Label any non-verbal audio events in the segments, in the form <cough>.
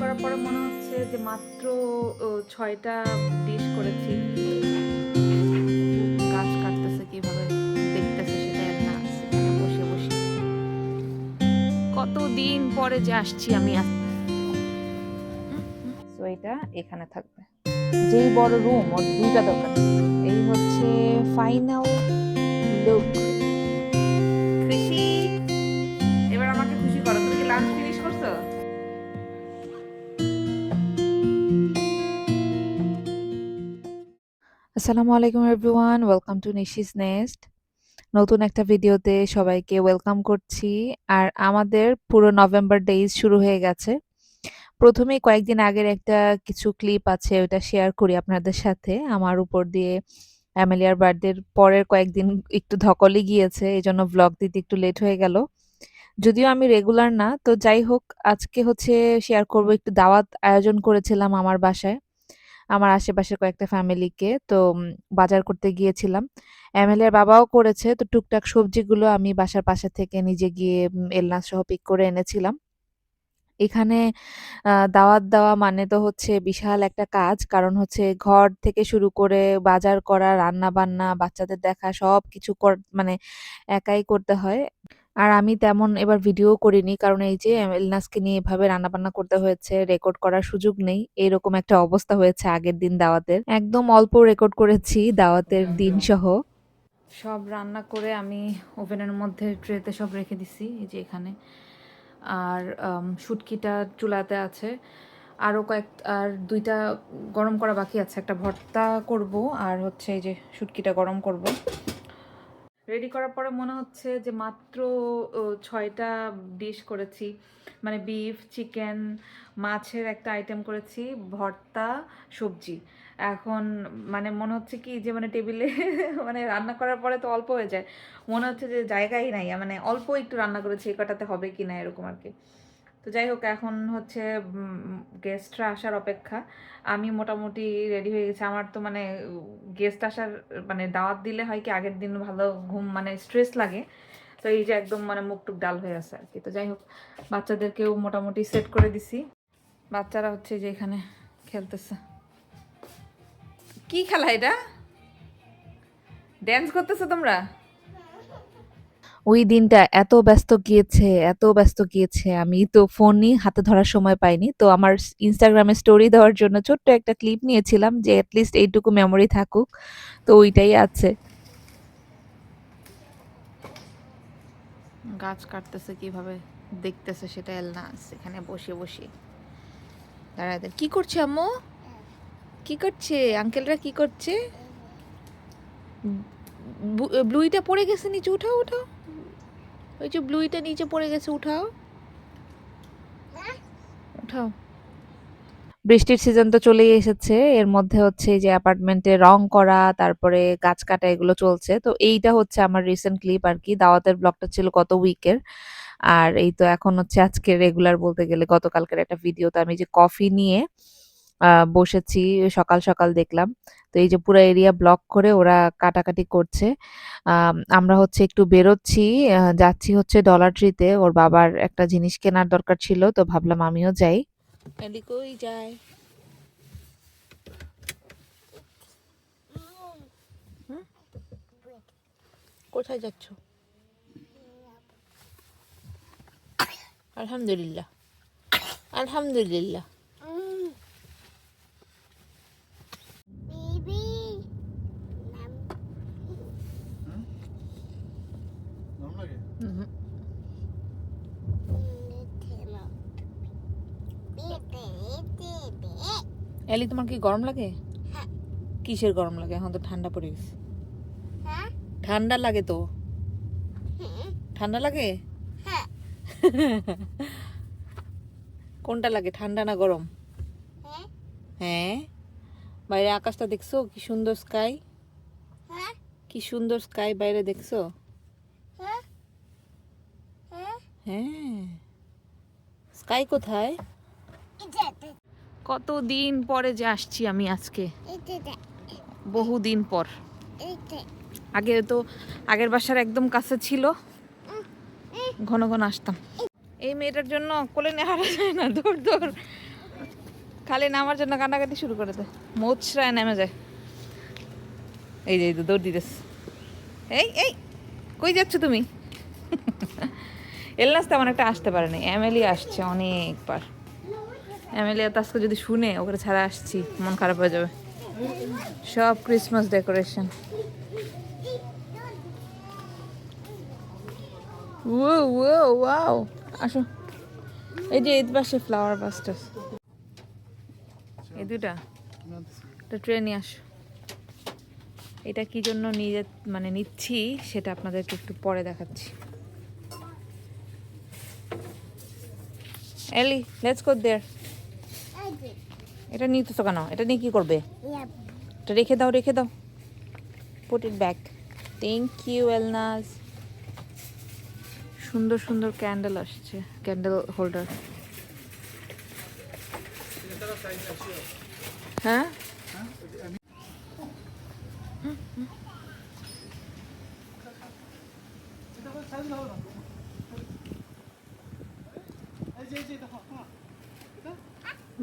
করার পরে মনে হচ্ছে যে মাত্র ছয়টা ডিশ করেছি। গাছ কাটতেছে কীভাবে, দেখতেছে সেটা সেখানে বসে বসে। কতদিন পরে যে আসছি আমি তো এটা এখানে থাকবে। যেই বড় রুম ওর দুইটা দোকান এই হচ্ছে ফাইনাল আসসালামু আলাইকুম everyone, welcome to Nishi's Nest. নতুন একটা ভিডিওতে সবাইকে ওয়েলকাম করছি। আর আমাদের পুরো নভেম্বর ডেইজ শুরু হয়ে গেছে। প্রথমে কয়েকদিন আগের একটা কিছু ক্লিপ আছে ওটা শেয়ার করি আপনাদের সাথে। আমার উপর দিয়ে অ্যামেলিয়ার বার্থডের পরের কয়েকদিন একটু ধকলই গিয়েছে এই জন্য ব্লগ দিতে একটু লেট হয়ে গেল। যদিও আমি রেগুলার না, তো যাই হোক, আজকে হচ্ছে শেয়ার করব, একটু দাওয়াত আয়োজন করেছিলাম আমার বাসায়। আমার আশেপাশের কয়েকটা ফ্যামিলিকে তো বাজার করতে গিয়েছিলাম। এমএলএর বাবাও করেছে। তো, টুকটাক সবজিগুলো আমি বাসার পাশে থেকে নিজে গিয়ে এলনা সহ পিক করে এনেছিলাম। এখানে দাওয়াত দেওয়া মানে তো হচ্ছে বিশাল একটা কাজ। কারণ হচ্ছে ঘর থেকে শুরু করে বাজার করা রান্না বান্না বাচ্চাদের দেখা সব কিছু মানে একাই করতে হয়। আর আমি তেমন এবার ভিডিও করিনি কারণ এই যে এলনাসকে নিয়ে এভাবে রান্না বান্না করতে হয়েছে রেকর্ড করার সুযোগ নেই এরকম একটা অবস্থা হয়েছে আগের দিন দাওয়াতের। একদম অল্প রেকর্ড করেছি দাওয়াতের দিন সহ। সব রান্না করে আমি ওভেনের মধ্যে ট্রেতে সব রেখে দিছি এই যে এখানে। আর আম, শুটকিটা চুলাতে আছে। আরও কয়েক আর দুইটা গরম করা বাকি আছে একটা ভর্তা করব আর হচ্ছে এই যে শুটকিটা গরম করব। রেডি করার পরে মনে হচ্ছে যে মাত্র ছয়টা ডিশ করেছি। মানে বিফ চিকেন মাছের একটা আইটেম করেছি, ভর্তা, সবজি। এখন মানে মনে হচ্ছে কি যে মানে টেবিলে <laughs> মানে রান্না করার পরে তো অল্প হয়ে যায়। মনে হচ্ছে যে জায়গাই নাই মানে অল্প একটু রান্না করেছি এ কটাতে হবে কি না এরকম আর কি। তো যাই হোক, এখন হচ্ছে গেস্টরা আসার অপেক্ষা। আমি মোটামুটি রেডি হয়ে গেছি। আমার তো মানে গেস্ট আসার মানে দাওয়াত দিলে হয় কি, আগের দিন ভালো ঘুম মানে স্ট্রেস লাগে। তো এই যে একদম মানে মুখ টুক ডাল হয়ে আছে আর কি। তো যাই হোক, বাচ্চাদেরকেও মোটামুটি সেট করে দিছি। বাচ্চারা হচ্ছে যে এখানে খেলতেছে। কি খেলা এটা? ড্যান্স করতেছো তোমরা? ওই দিনটা এত ব্যস্ত গিয়েছে, এত ব্যস্ত গিয়েছে। আমি তো ফোনই হাতে ধরার সময় পাইনি। তো আমার ইনস্টাগ্রামে স্টোরি দেওয়ার জন্য ছোট্ট একটা ক্লিপ নিয়েছিলাম যে অ্যাটলিস্ট এইটুকু মেমোরি থাকুক। তো ওইটাই আছে। গাছ কাটতেছে কীভাবে দেখতেছে সেটা এলনা এখানে বসে বসে। দাঁড়ায় কি করছে আম্মু? কি করছে? আঙ্কেলরা কি করছে? ব্লুইটা পড়ে গেছে নিচে, উঠাও উঠাও। ওই যে ব্লুইটা নিচে পড়ে গেছে, উঠাও। উঠাও। বৃষ্টির সিজন তো চলেই এসেছে, এর মধ্যে হচ্ছে যে অ্যাপার্টমেন্টে রং করা, তারপরে গাছ কাটা এগুলো চলছে। তো এইটা হচ্ছে আমার রিসেন্ট ক্লিপ আর কি, দাওয়াতের ব্লগটা ছিল গত উইকের আর এই তো এখন হচ্ছে আজকে রেগুলার বলতে গেলে গতকালকের একটা ভিডিও তো আমি যে কফি নিয়ে বসেছি সকাল সকাল দেখলাম। তো এই যে পুরো এরিয়া ব্লক করে ওরা কাটাকাটি করছে। আম, আমরা হচ্ছে একটু বেরোচ্ছি যাচ্ছি হচ্ছে ডলার ট্রিতে ওর বাবার একটা জিনিস কেনার দরকার ছিল তো ভাবলাম আমিও যাই। যাই কোথায় যাচ্ছ? আলহামদুলিল্লাহ। আলহামদুলিল্লাহ। এলি তোমার কি গরম লাগে হ্যাঁ। কিসের গরম লাগে এখন তো ঠান্ডা পড়ে গেছে হ্যাঁ? ঠান্ডা লাগে তো ঠান্ডা লাগে হ্যাঁ। <laughs> কোনটা লাগে ঠান্ডা না গরম হ্যাঁ? হ্যাঁ বাইরে আকাশটা দেখছ কি সুন্দর স্কাই হ্যাঁ? কি সুন্দর স্কাই বাইরে দেখছ হ্যাঁ? হ্যাঁ? হ্যাঁ স্কাই কোথায় কতদিন পরে যে আসছি আমি আজকে? বহু দিন পর। আগে তো আগের বাসার একদম কাছে ছিল। ঘন ঘন আসতাম। এই মেয়েটার জন্য কোলে নেওয়া যায় না দৌড় দৌড় খালি নামার জন্য কান্নাকাটি শুরু করে দেয় মোচড়ায় নেমে যায়। এই যে এই যে দৌড় দিতেস এই এই কই যাচ্ছ তুমি? এলনাস তেমন একটা আসতে পারেনি। এমএলই আসছে অনেকবার। এমএলএ তো আজকে যদি শুনে ওকে ছাড়া আসছি, মন খারাপ হয়ে যাবে। সব ক্রিসমাস ডেকোরেশন ও ও ওয়াও আসো। এই যে এই পাশে ফ্লাওয়ার বাসটা এই দুটা একটা ট্রেনে আসো। এটা কি জন্য নিয়ে মানে নিচ্ছি, সেটা আপনাদেরকে একটু পরে দেখাচ্ছি। এলি লেটস গো দেয়ার এটা নিতেছো কেন? এটা নিয়ে কি করবে? এটা রেখে দাও রেখে দাও। Put it back thank you Elnaz সুন্দর সুন্দর ক্যান্ডেল আসছে। ক্যান্ডেল হোল্ডার হ্যাঁ?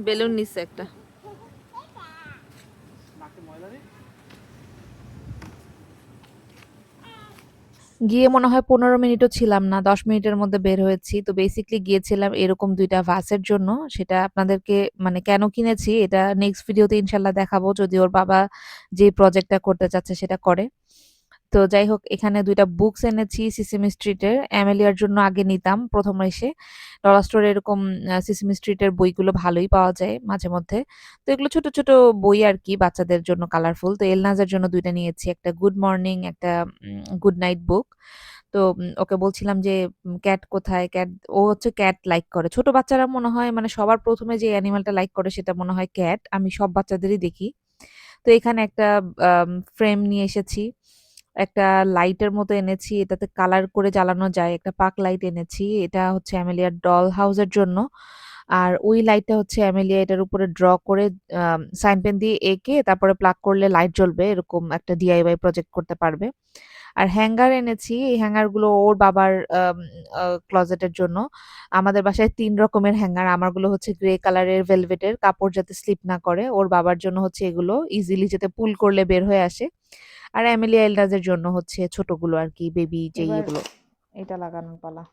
বেলুন নিচ্ছে একটা। গিয়ে মনে হয় পনেরো মিনিটও ছিলাম না, দশ মিনিটের মধ্যে বের হয়েছি। তো বেসিকলি গিয়েছিলাম এরকম দুইটা ভাসের জন্য, সেটা আপনাদেরকে মানে কেন কিনেছি, এটা নেক্সট ভিডিওতে ইনশাল্লাহ দেখাবো। যদি ওর বাবা যে প্রজেক্টটা করতে চাচ্ছে সেটা করে। তো যাই হোক এখানে দুইটা বুকস এনেছি সিসিম স্ট্রিটের অ্যামেলিয়ার জন্য আগে নিতাম প্রথম এসে। ডলার স্টোরে এরকম সিসিম স্ট্রিটের বইগুলো ভালোই পাওয়া যায় মাঝে মধ্যে। তো এগুলো ছোট ছোট বই আর কি, বাচ্চাদের জন্য কালারফুল তো এলনাজের জন্য দুইটা নিয়েছি, একটা গুড মর্নিং একটা গুড নাইট বুক তো ওকে বলছিলাম যে ক্যাট কোথায়? ক্যাট ও হচ্ছে ক্যাট লাইক করে। ছোট বাচ্চারা মনে হয় মানে সবার প্রথমে যে অ্যানিমালটা লাইক করে সেটা মনে হয় ক্যাট আমি সব বাচ্চাদেরই দেখি। তো এখানে একটা ফ্রেম নিয়ে এসেছি। একটা লাইটের মতো এনেছি, এটাতে কালার করে জ্বালানো যায়, একটা পাক লাইট এনেছি, এটা হচ্ছে অ্যামেলিয়ার ডল হাউসের জন্য। আর ওই লাইটটা হচ্ছে অ্যামেলিয়া এটার উপরে ড্র করে সাইন পেন দিয়ে এঁকে তারপরে প্লাগ করলে লাইট জ্বলবে, এরকম একটা ডিআইওয়াই প্রজেক্ট করতে পারবে। আর হ্যাঙ্গার এনেছি, এই হ্যাঙ্গারগুলো ওর বাবার ক্লজেটের জন্য। আমাদের বাসায় তিন রকমের হ্যাঙ্গার আমারগুলো হচ্ছে গ্রে কালারের ভেলভেটের কাপড় যাতে স্লিপ না করে। ওর বাবার জন্য হচ্ছে এগুলো ইজিলি যাতে পুল করলে বের হয়ে আসে। আর অ্যামেলিয়া এলডাজের জন্য হচ্ছে ছোটগুলো আর কি বেবি যে ইয়েগুলো এটা লাগানোর পালা।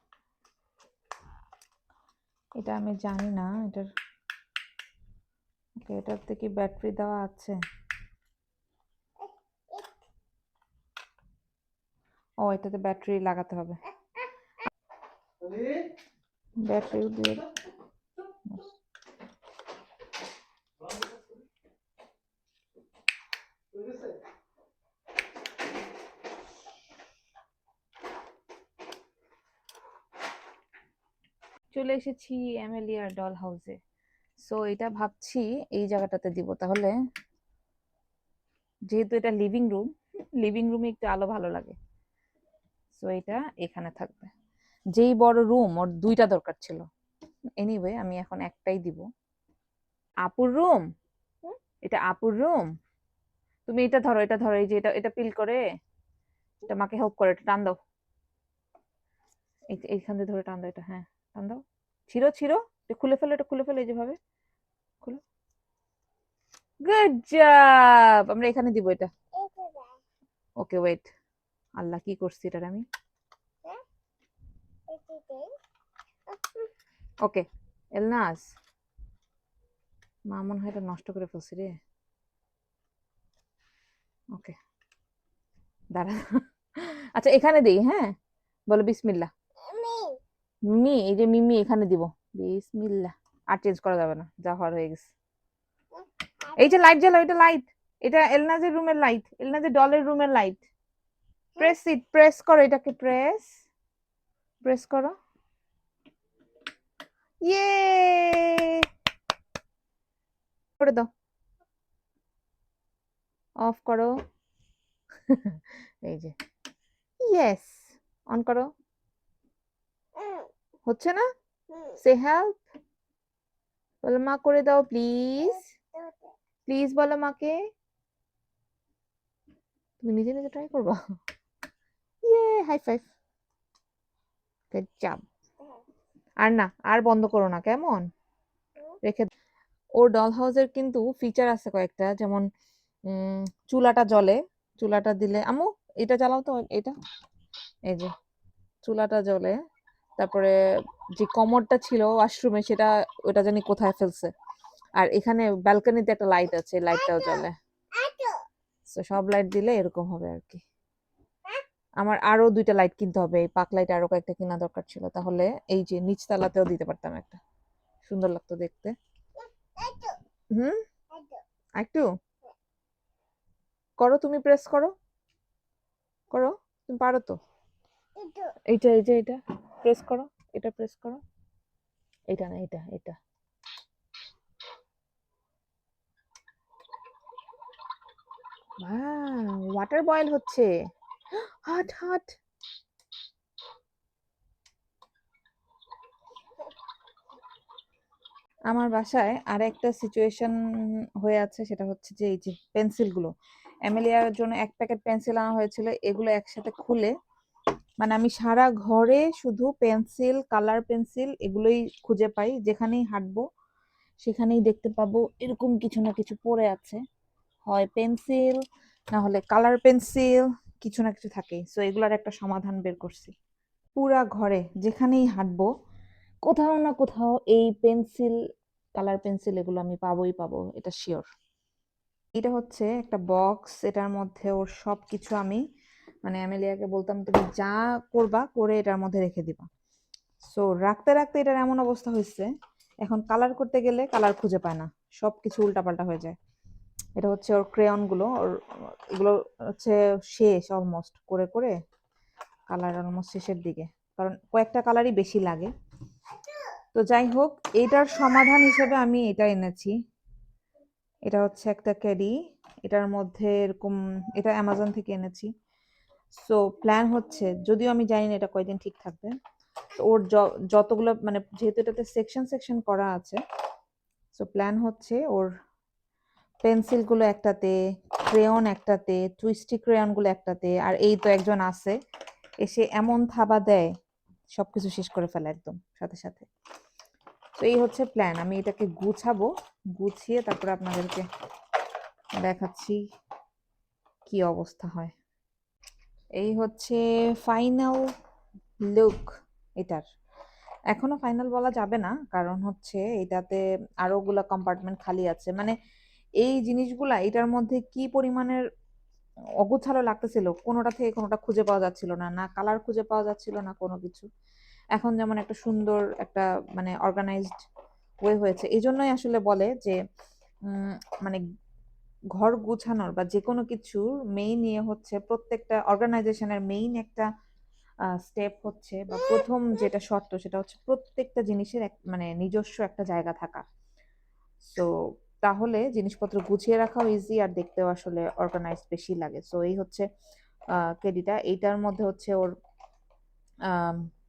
এটা আমি জানি না এটার ওকে এটাতে কি ব্যাটারি দেওয়া আছে। ও এটাতে ব্যাটারি লাগাতে হবে। ব্যাটারি দিয়ে চলে এসেছি অ্যামেলিয়ার ডল হাউসে সো এটা ভাবছি এই জায়গাটাতে দিব। তাহলে যেহেতু এটা লিভিং রুম লিভিং রুমে একটু আলো ভালো লাগে। সো এটা এখানে থাকবে। যেই বড় রুম ওর দুইটা দরকার ছিল। এনিওয়ে আমি এখন একটাই দিব। আপুর রুম এটা আপুর রুম তুমি এটা ধরো এটা ধরো, এই যে এটা এটা পিল করে, এটা মাকে হেল্প করে, এটা টান দাও। এই- এইখান দিয়ে ধরে টান দাও, এটা হ্যাঁ। টান দাও। ছিঁড়ো ছিঁড়ো। খুলে ফেলো, এটা খুলে ফেলো এই যেভাবে। খুলো। গুড জব আমরা এখানে দিব এটা। ওকে ওয়েট আল্লাহ, কি করছি এটার আমি। ওকে এলনাস মা মনে হয় এটা নষ্ট করে ফেলছি রে। ওকে দাঁড়া। আচ্ছা এখানে দিই হ্যাঁ? বলো, বিসমিল্লাহ। আমি মিমি, এই যে মিমি এখানে দিব। বিসমিল্লাহ। আর চেঞ্জ করা যাবে না, যা হওয়ার হয়ে গেছে। এই যে লাইট জ্বালাও, এটা লাইট এটা এলনাজের রুমের লাইট এলনাজের ডলের রুমের লাইট প্রেস ইট প্রেস করো এটাকে প্রেস প্রেস করো। ইয়ে করে দাও। অফ করো। <laughs> এই যে। ইয়েস অন করো। হচ্ছে না? সে হেল্প বলো মা করে দাও প্লিজ প্লিজ বলো মাকে। তুমি নিজে নিজে ট্রাই করবা? ইয়ে হাই ফাইভ গুড জব আর না আর বন্ধ করো না কেমন? রেখে ওর ডল হাউসের কিন্তু ফিচার আছে কয়েকটা যেমন চুলাটা জ্বলে চুলাটা দিলে আম্মু এটা চালাও তো এটা এই যে চুলাটা জ্বলে। তারপরে যে কমোডটা ছিল ওয়াশরুমে সেটা, ওটা জানি কোথায় ফেলছে। আর এখানে ব্যালকনিতে একটা লাইট আছে লাইটটাও জ্বলে। সব লাইট দিলে এরকম হবে আর কি। আমার আরও দুইটা লাইট কিনতে হবে, এই পাক লাইট আরও কয়েকটা কেনা দরকার ছিল। তাহলে এই যে নিচ নিচতলাতেও দিতে পারতাম একটা। সুন্দর লাগতো দেখতে। হুম? একটু? করো, তুমি প্রেস করো। করো, তুমি পারো তো? এইটা এই যে এটা প্রেস করো, এটা প্রেস করো। এটা না, এটা এটা। ওয়াটার বয়েল হচ্ছে। <gasps> Hot hot. আমার বাসায় আর একটা সিচুয়েশন হয়ে আছে, সেটা হচ্ছে যে, এই যে পেন্সিলগুলো অ্যামেলিয়ার জন্য এক প্যাকেট পেন্সিল আনা হয়েছিল, এগুলো একসাথে খুলে মানে আমি সারা ঘরে শুধু পেন্সিল, কালার পেন্সিল এগুলোই খুঁজে পাই। যেখানেই হাঁটবো, সেখানেই দেখতে পাবো এরকম কিছু না কিছু পড়ে আছে। হয় পেন্সিল, না হলে কালার পেন্সিল, কিছু না কিছু থাকে। সো এগুলার একটা সমাধান বের করছি। পুরা ঘরে যেখানেই হাঁটবো, কোথাও না কোথাও এই পেন্সিল, কালার পেন্সিল এগুলো আমি পাবোই পাবো, এটা শিওর এটা হচ্ছে একটা বক্স এটার মধ্যে ওর সব কিছু আমি মানে অ্যামেলিয়াকে বলতাম, তুমি যা করবা, করে এটার মধ্যে রেখে দিবা। সো রাখতে রাখতে এটার এমন অবস্থা হয়েছে, এখন কালার করতে গেলে কালার খুঁজে পায় না সব কিছু উল্টাপাল্টা হয়ে যায়। এটা হচ্ছে ওর ক্রেয়নগুলো ওর, এগুলো হচ্ছে শেষ অলমোস্ট করে করে কালার অলমোস্ট শেষের দিকে, কারণ কয়েকটা কালারই বেশি লাগে। তো যাই হোক, এটার সমাধান হিসেবে আমি এটা এনেছি। এটা হচ্ছে একটা ক্যারি, এটার মধ্যে এরকম, এটা অ্যামাজন থেকে এনেছি। সো প্ল্যান হচ্ছে, যদিও আমি জানি না এটা কয়দিন ঠিক থাকবে, তো ওর যতগুলো মানে যেহেতু এটাতে সেকশন সেকশন করা আছে সো প্ল্যান হচ্ছে ওর পেন্সিলগুলো একটাতে ক্রেয়ন একটাতে টুইস্টি ক্রেয়নগুলো একটাতে, আর এই তো একজন আছে, এসে এমন থাবা দেয়, সবকিছু শেষ করে ফেলে একদম, সাথে সাথে। তো এই হচ্ছে প্ল্যান আমি এটাকে গুছাবো, গুছিয়ে তারপরে আপনাদেরকে দেখাচ্ছি কি অবস্থা হয়। এই হচ্ছে ফাইনাল লুক এটার। এখনও ফাইনাল বলা যাবে না, কারণ হচ্ছে এটাতে আরও গুলা কম্পার্টমেন্ট খালি আছে। মানে এই জিনিসগুলা, এটার মধ্যে কি পরিমাণের অগোছালো লাগতেছিল, কোনোটা থেকে কোনোটা খুঁজে পাওয়া যাচ্ছিল না না কালার খুঁজে পাওয়া যাচ্ছিল না কোনো কিছু। এখন যেমন একটা সুন্দর একটা মানে অর্গানাইজড ওয়ে হয়েছে এই জন্যই আসলে বলে যে মানে ঘর গুছানোর বা যে কোনো কিছুর মেইন ইয়ে হচ্ছে প্রত্যেকটা অর্গানাইজেশনের মেইন একটা স্টেপ হচ্ছে বা প্রথম যেটা শর্ত সেটা হচ্ছে প্রত্যেকটা জিনিসের এক মানে নিজস্ব একটা জায়গা থাকা। সো তাহলে জিনিসপত্র গুছিয়ে রাখাও ইজি আর দেখতেও আসলে অর্গানাইজড বেশি লাগে। সো এই হচ্ছে কেডিটা এইটার মধ্যে হচ্ছে ওর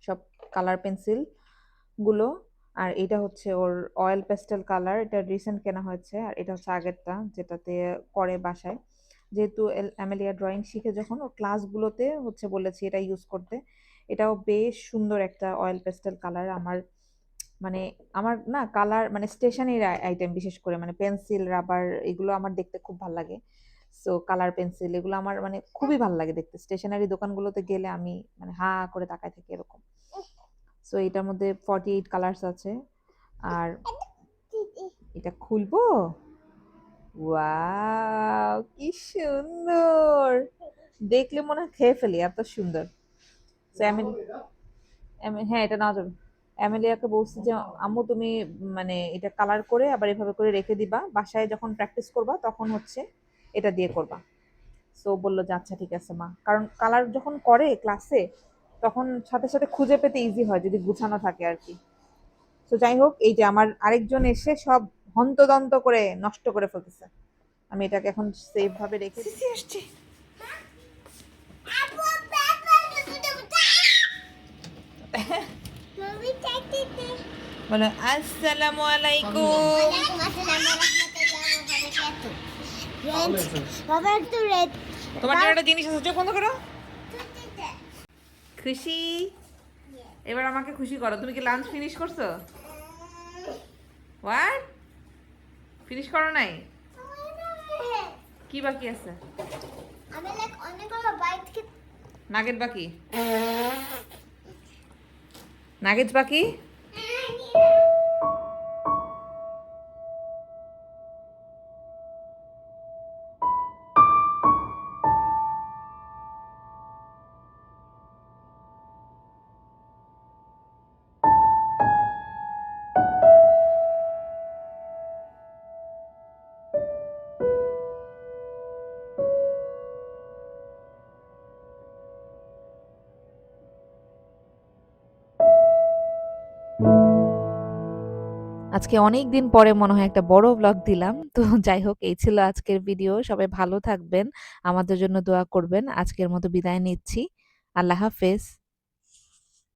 সব কালার পেন্সিলগুলো আর এটা হচ্ছে ওর অয়েল পেস্টেল কালার এটা রিসেন্ট কেনা হয়েছে, আর এটা হচ্ছে আগেরটা যেটাতে করে বাসায়। যেহেতু অ্যামেলিয়া ড্রয়িং শিখে যখন ওর ক্লাসগুলোতে হচ্ছে বলেছি এটা ইউজ করতে, এটাও বেশ সুন্দর একটা অয়েল পেস্টেল কালার আমার মানে আমার না কালার মানে স্টেশনারি আইটেম বিশেষ করে মানে পেন্সিল রাবার এগুলো আমার দেখতে খুব ভালো লাগে। সো কালার পেন্সিল এগুলো আমার মানে খুবই ভালো লাগে দেখতে। স্টেশনারি দোকানগুলোতে গেলে আমি মানে হা করে তাকায় থাকি এরকম। সো এটার মধ্যে ফর্টি এইট কালার্স আছে। আর এটা খুলবো? ওয়াও কি সুন্দর! দেখলে মনে হয় খেয়ে ফেলি এত সুন্দর। হ্যাঁ এটা নেওয়া যাবে। অ্যামেলিয়াকে বলছি যে আম্মু তুমি মানে এটা কালার করে আবার এভাবে করে রেখে দিবা। বাসায় যখন প্র্যাকটিস করবা তখন হচ্ছে এটা দিয়ে করবা। সো বলল যে আচ্ছা ঠিক আছে মা। কারণ কালার যখন করে ক্লাসে তখন সাথে সাথে খুঁজে পেতে ইজি হয় যদি গুছানো থাকে আর কি। তো যাই হোক এই যে আমার আরেকজন এসে সব হন্তদন্ত করে নষ্ট করে ফেলতেছে। আমি এটাকে এখন সেফ ভাবে রেখে আসছি আপু পেপার মমি চাইতে দে বলো আসসালামু আলাইকুম। তোমার একটা জিনিস আছে চোখ বন্ধ করো। খুশি? এবার আমাকে খুশি করো। তুমি কি লাঞ্চ ফিনিশ করছ? হোয়াট ফিনিশ করো নাই? কি বাকি আছে? আমি লাইক অনেকগুলো বাইট নাগেট বাকি? নাগেট বাকি? আজকে অনেক দিন পরে মনে হয় একটা বড় ব্লগ দিলাম। তো যাই হোক, এই ছিল আজকের ভিডিও সবাই ভালো থাকবেন। আমাদের জন্য দোয়া করবেন। আজকের মতো বিদায় নিচ্ছি। আল্লাহ হাফেজ।